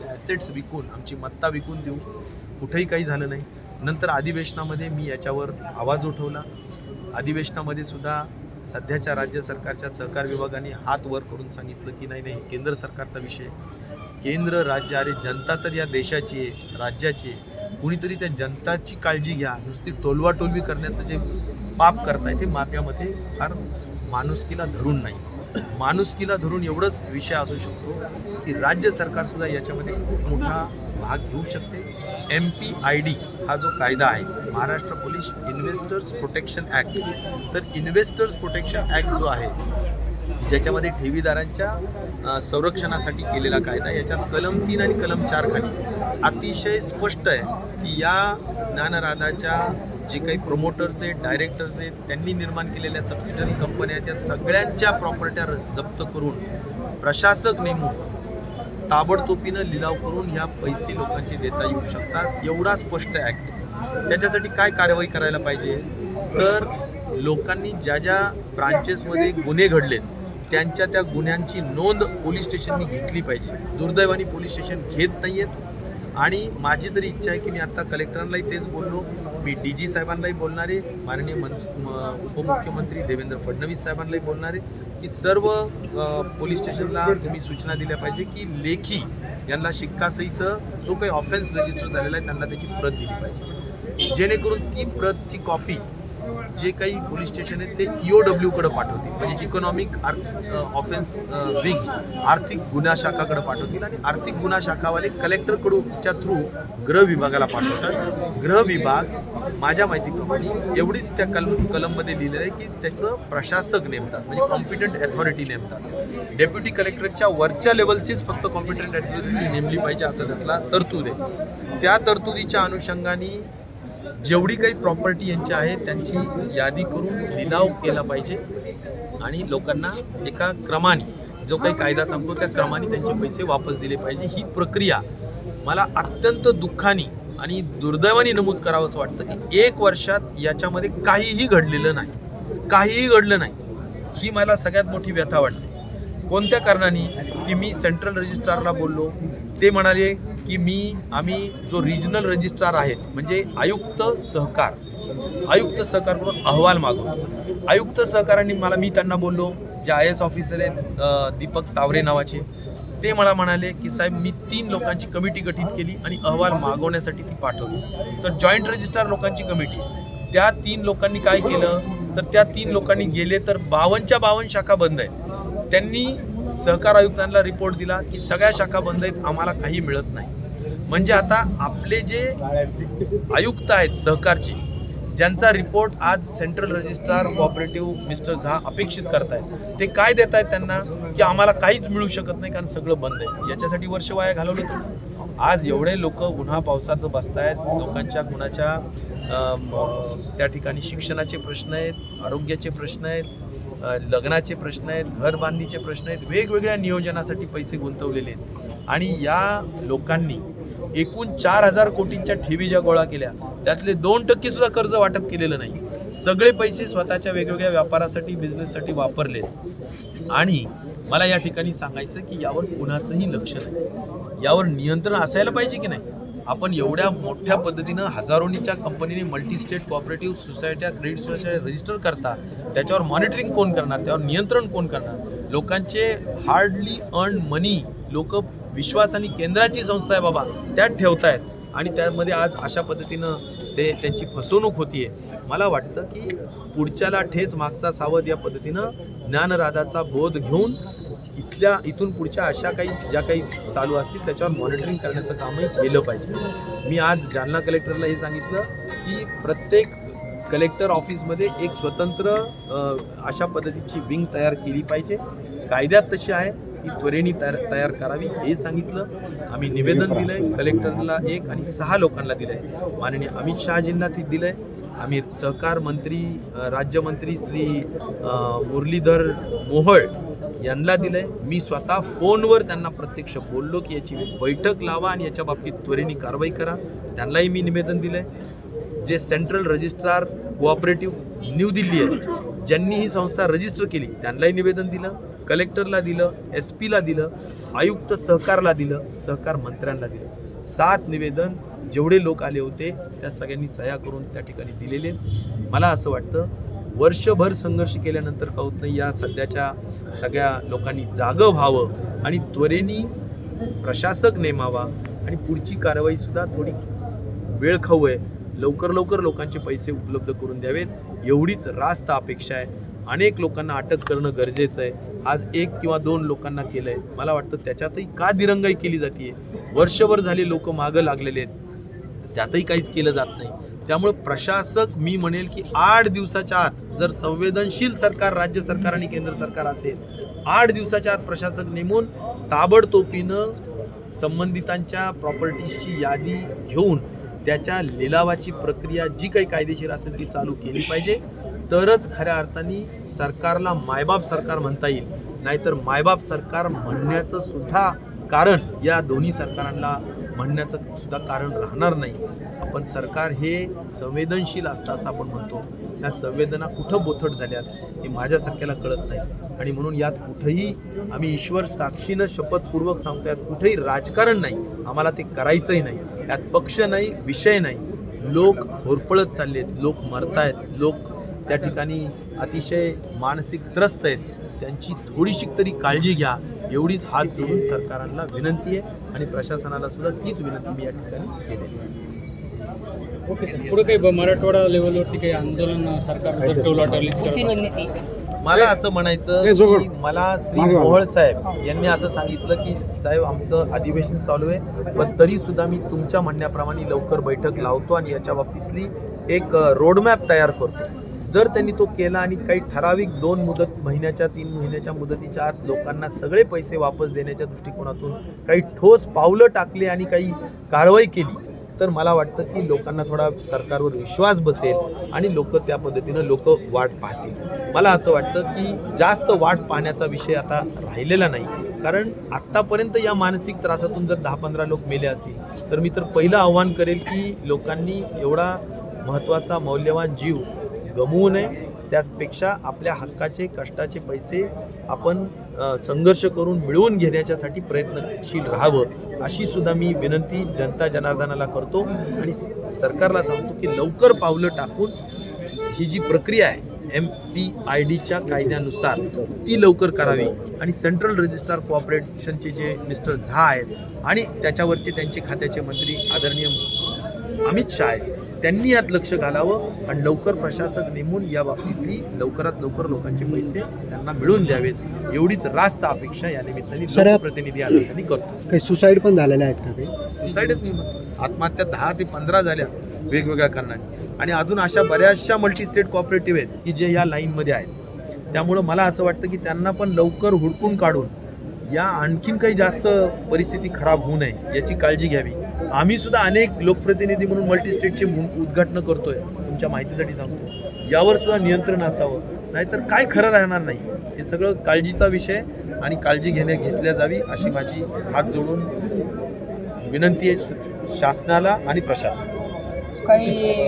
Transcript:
आमचे ॲसेट्स विकून आमची मत्ता विकून देऊ. कुठेही काही झालं नाही. नंतर अधिवेशनामध्ये मी याच्यावर आवाज उठवला. अधिवेशनामध्ये सुद्धा सध्याच्या राज्य सरकारच्या सहकार विभागाने हात वर करून सांगितलं की नाही नाही केंद्र सरकारचा विषय. केंद्र राज्य अरे जनता तर या देशाची आहे राज्याची आहे. कुणीतरी त्या जनताची काळजी घ्या. नुसती टोलवाटोलवी करण्याचं जे पाप करताय ते माझ्यामध्ये फार माणुसकीला धरून नाही. माणुसकीला धरून एवढंच विषय असू शकतो की राज्य सरकारसुद्धा याच्यामध्ये खूप मोठा भाग घेऊ शकते. एम पी आय डी हा जो कायदा आहे Maharashtra police investors protection act. तर इन्व्हेस्टर्स प्रोटेक्शन ॲक्ट जो आहे ज्याच्यामध्ये ठेवीदारांच्या संरक्षणासाठी केलेला कायदा याच्यात कलम तीन आणि कलम चार खाली अतिशय स्पष्ट आहे की या ज्ञानराधाच्या जे काही प्रोमोटर्स आहेत डायरेक्टर्स आहेत त्यांनी निर्माण केलेल्या सबसिडरी कंपन्या त्या सगळ्यांच्या प्रॉपर्ट्या जप्त करून प्रशासक नेमून ताबडतोबीनं लिलाव करून ह्या पैसे लोकांचे देता येऊ शकतात एवढा स्पष्ट ॲक्ट त्याच्यासाठी काय कारवाई करायला पाहिजे? तर लोकांनी ज्या ज्या ब्रांचेसमध्ये गुन्हे घडलेत त्यांच्या त्या गुन्ह्यांची नोंद पोलीस स्टेशननी घेतली पाहिजे. दुर्दैवाने पोलीस स्टेशन घेत नाही आहेत आणि माझी तरी इच्छा आहे की मी आता कलेक्टरांनाही तेच बोललो. मी डी जी साहेबांनाही बोलणार आहे. माननीय मन म- उपमुख्यमंत्री देवेंद्र फडणवीस साहेबांनाही बोलणार आहे की सर्व पोलीस स्टेशनला तुम्ही सूचना दिल्या पाहिजे की लेखी यांना शिक्कासहीसह जो काही ऑफेन्स रजिस्टर झालेला आहे त्यांना त्याची प्रत दिली पाहिजे. जेणेकरून ती प्रतची कॉपी जे काही पोलीस स्टेशन आहेत ते ईओ डब्ल्यूकडे पाठवतील. म्हणजे इकॉनॉमिक ऑफेन्स विंग आर्थिक गुन्हा शाखाकडे पाठवतील. आणि आर्थिक गुन्हा शाखावाले कलेक्टरकडूनच्या थ्रू गृह विभागाला पाठवतात. गृह विभाग माझ्या माहितीप्रमाणे एवढीच त्या कल कलममध्ये लिहिलेलं आहे की त्याचं प्रशासक नेमतात म्हणजे कॉम्पिटंट अथॉरिटी नेमतात. डेप्युटी कलेक्टरच्या वरच्या लेवलचीच फक्त कॉम्पिटंट अथॉरिटी नेमली पाहिजे असं त्यातला तरतूद आहे. त्या तरतुदीच्या अनुषंगाने जेवढी काही प्रॉपर्टी यांची आहे त्यांची यादी करून लिलाव केला पाहिजे. आणि लोकांना एका क्रमाने जो काही कायदा सांगतो त्या क्रमाने त्यांचे पैसे वापस दिले पाहिजे. ही प्रक्रिया मला अत्यंत दुःखाने आणि दुर्दैवाने नमूद करावं असं वाटतं की एक वर्षात याच्यामध्ये काहीही घडलेलं नाही. काहीही घडलं नाही. ही मला सगळ्यात मोठी व्यथा वाटते. कोणत्या कारणाने? की मी सेंट्रल रजिस्ट्रारला बोललो. ते म्हणाले की मी आम्ही जो रिजनल रजिस्ट्रार आहेत म्हणजे आयुक्त सहकार आयुक्त सहकारकडून अहवाल मागवतो. आयुक्त सहकारांनी मला मी त्यांना बोललो जे आय एस ऑफिसर आहेत दीपक तावरे नावाचे ते मला म्हणाले की साहेब मी तीन लोकांची कमिटी गठीत केली आणि अहवाल मागवण्यासाठी ती पाठवली. तर जॉईंट रजिस्ट्रार लोकांची कमिटी त्या तीन लोकांनी काय केलं? तर त्या तीन लोकांनी गेले तर बावनच्या बावन्न शाखा बंद आहेत. त्यांनी सहकार आयुक्तांना रिपोर्ट दिला की सगळ्या शाखा बंद आहेत आम्हाला काही मिळत नाही. म्हणजे आता आपले जे आयुक्त आहेत सहकारचे ज्यांचा रिपोर्ट आज सेंट्रल रजिस्ट्रार कोऑपरेटिव्ह मिस्टर झा अपेक्षित करतायत ते काय देत आहेत त्यांना की आम्हाला काहीच मिळू शकत नाही कारण सगळं बंद आहे. याच्यासाठी वर्ष वाया घालवलं तुम्ही. आज एवढे लोक उन्हा पावसाचं बसतायत लोकांच्या कुणाच्या त्या ठिकाणी शिक्षणाचे प्रश्न आहेत आरोग्याचे प्रश्न आहेत लग्नाचे प्रश्न आहेत घर बांधणीचे प्रश्न आहेत वेगवेगळ्या नियोजनासाठी पैसे गुंतवलेले आहेत. आणि या लोकांनी एकूण चार हजार कोटींच्या ठेवी ज्या गोळा केल्या. त्यातले दोन टक्के सुद्धा कर्ज वाटप केलेलं नाही. सगळे पैसे स्वतःच्या वेगवेगळ्या व्यापारासाठी बिझनेससाठी वापरलेत. आणि मला या ठिकाणी सांगायचं की यावर कुणाचंही लक्ष नाही. यावर नियंत्रण असायला पाहिजे की नाही? आपण एवढ्या मोठ्या पद्धतीनं हजारोनीच्या कंपनीने मल्टी स्टेट कॉपरेटिव्ह सोसायट्या क्रेडिट सोसायट्या रजिस्टर करता त्याच्यावर मॉनिटरिंग कोण करणार त्यावर नियंत्रण कोण करणार? लोकांचे हार्डली अर्न मनी लोक विश्वास आणि केंद्राची संस्था आहे बाबा त्यात ठेवतायत. आणि त्यामध्ये आज अशा पद्धतीनं ते त्यांची फसवणूक होतीये. मला वाटतं की पुढच्याला ठेच मागचा सावध या पद्धतीनं ज्ञानराधाचा बोध घेऊन इथल्या इथून पुढच्या अशा काही ज्या काही चालू असतील त्याच्यावर मॉनिटरिंग करण्याचं कामही केलं पाहिजे. मी आज जालना कलेक्टरला हे सांगितलं की प्रत्येक कलेक्टर ऑफिसमध्ये एक स्वतंत्र अशा पद्धतीची विंग तयार केली पाहिजे. कायद्यात तशी आहे ती त्वरेने तयार तयार करावी हे सांगितलं. आम्ही निवेदन दिलं आहे कलेक्टरला एक आणि सहा लोकांना दिलं आहे माननीय अमित शहाजींना ती दिलं आहे आम्ही सहकार मंत्री राज्यमंत्री श्री मुरलीधर मोहळ यांना दिलंय. मी स्वतः फोनवर त्यांना प्रत्यक्ष बोललो की याची बैठक लावा आणि याच्या बाबतीत त्वरेने कारवाई करा. त्यांनाही मी निवेदन दिलंय. जे central registrar cooperative new Delhi आहे ज्यांनी ही संस्था रजिस्टर केली त्यांनाही निवेदन दिलं कलेक्टरला दिलं एस पीला दिलं आयुक्त सहकारला दिलं सहकार मंत्र्यांना दिलं. सात निवेदन जेवढे लोक आले होते त्या सगळ्यांनी सह्या करून त्या ठिकाणी दिलेले आहेत. मला असं वाटतं वर्षभर संघर्ष केल्यानंतर का होत नाही या सध्याच्या सगळ्या लोकांनी जागं व्हावं आणि त्वरेने प्रशासक नेमावा आणि पुढची कारवाई सुद्धा थोडी वेळ खाऊ आहे. लवकर लवकर लोकांचे पैसे उपलब्ध करून द्यावेत. एवढीच रास्त अपेक्षा आहे. अनेक लोकांना अटक करणं गरजेचं आहे. आज एक किंवा दोन लोकांना केलंय. मला वाटतं त्याच्यातही का दिरंगाई केली जाते वर्षभर झाले लोक मागं लागलेले आहेत. त्यातही काहीच केलं जात नाही. त्यामुळे प्रशासक मी म्हणेल की आठ दिवसाच्या आत जर संवेदनशील सरकार राज्य सरकार आणि केंद्र सरकार असेल आठ दिवसाच्या आत प्रशासक नेमून ताबडतोबीनं संबंधितांच्या प्रॉपर्टीजची यादी घेऊन त्याच्या लिलावाची प्रक्रिया जी काही कायदेशीर असेल ती चालू केली पाहिजे. तरच खऱ्या अर्थाने सरकारला मायबाप सरकार म्हणता येईल. नाहीतर मायबाप सरकार म्हणण्याचं सुद्धा कारण या दोन्ही सरकारांना म्हणण्याचं सुद्धा कारण राहणार नाही. आपण सरकार हे संवेदनशील असतं असं आपण म्हणतो. त्या संवेदना कुठं बोथट झाल्यात हे माझ्यासारख्याला कळत नाही. आणि म्हणून यात कुठंही आम्ही ईश्वर साक्षीनं शपथपूर्वक सांगतो यात कुठंही राजकारण नाही. आम्हाला ते करायचंही नाही. त्यात पक्ष नाही विषय नाही. लोक होरपळत चाललेत लोक मरतायत लोक त्या ठिकाणी अतिशय मानसिक त्रस्त आहेत. त्यांची थोडीशी तरी काळजी घ्या. एवढीच हात जोडून सरकारांना विनंती आहे आणि प्रशासनाला सुद्धा तीच विनंती मी या ठिकाणी केलेली आहे. ओके सर पुढे काही ब- मराठवाडा लेवलवरती काही आंदोलन सरकार मला असं म्हणायचं की मला श्री मोहोळ साहेब यांनी असं सांगितलं की साहेब आमचं अधिवेशन चालू आहे पण तरी सुद्धा मी तुमच्या म्हणण्याप्रमाणे लवकर बैठक लावतो आणि याच्या बाबतीतली एक रोडमॅप तयार करतो. जर त्यांनी तो केला आणि काही ठराविक दोन मुदत महिन्याच्या तीन महिन्याच्या मुदतीच्या आत लोकांना सगळे पैसे वापस देण्याच्या दृष्टिकोनातून काही ठोस पावलं टाकले आणि काही कारवाई केली तर मला वाटतं की लोकांना थोडा सरकारवर विश्वास बसेल आणि लोक त्या पद्धतीनं लोक वाट पाहतील. मला असं वाटतं की जास्त वाट पाहण्याचा विषय आता राहिलेला नाही. कारण आत्तापर्यंत या मानसिक त्रासातून जर दहा पंधरा लोक मेले असतील तर मी तर पहिलं आव्हान करेल की लोकांनी एवढा महत्त्वाचा मौल्यवान जीव गमवू नये. त्यापेक्षा आपल्या हक्काचे कष्टाचे पैसे आपण संघर्ष करून मिळवून घेण्याच्यासाठी प्रयत्नशील राहावं अशी सुद्धा मी विनंती जनता जनार्दनाला करतो आणि सरकारला सांगतो की लवकर पावलं टाकून ही जी प्रक्रिया आहे एम पी आय डीच्या कायद्यानुसार ती लवकर करावी आणि सेंट्रल रजिस्ट्रार कोऑपरेशनचे जे मिस्टर झा आहेत आणि त्याच्यावरचे त्यांचे खात्याचे मंत्री आदरणीय अमित शहा आहेत त्यांनी यात लक्ष घालावं आणि लवकर प्रशासक नेमून या बाबतीतली लवकरात लवकर लोकांचे पैसे त्यांना मिळवून द्यावेत एवढीच रास्त अपेक्षा या निमित्ताने सर, लोकप्रतिनिधी आल्याने करतो काही सुसाईड पण झालेले आहेत का काही? सुसाईडच मी म्हणतो. आत्महत्या दहा ते पंधरा झाल्या वेगवेगळ्या कारणाने. आणि अजून अशा बऱ्याचशा मल्टी स्टेट कॉपरेटिव्ह आहेत की जे या लाईनमध्ये आहेत. त्यामुळं मला असं वाटतं की त्यांना पण लवकर हुडकून काढून या आणखीन काही जास्त परिस्थिती खराब होऊ नये याची काळजी घ्यावी. आम्ही सुद्धा अनेक लोकप्रतिनिधी म्हणून मल्टी स्टेटचे उद्घाटन करतोय. तुमच्या माहितीसाठी सांगतो. यावर सुद्धा नियंत्रण असावं. नाहीतर काय खरं राहणार नाही. हे सगळं काळजीचा विषय आणि काळजी घेणे घेतल्या जावी अशी माझी हात जोडून विनंती आहे शासनाला आणि प्रशासनाला. काही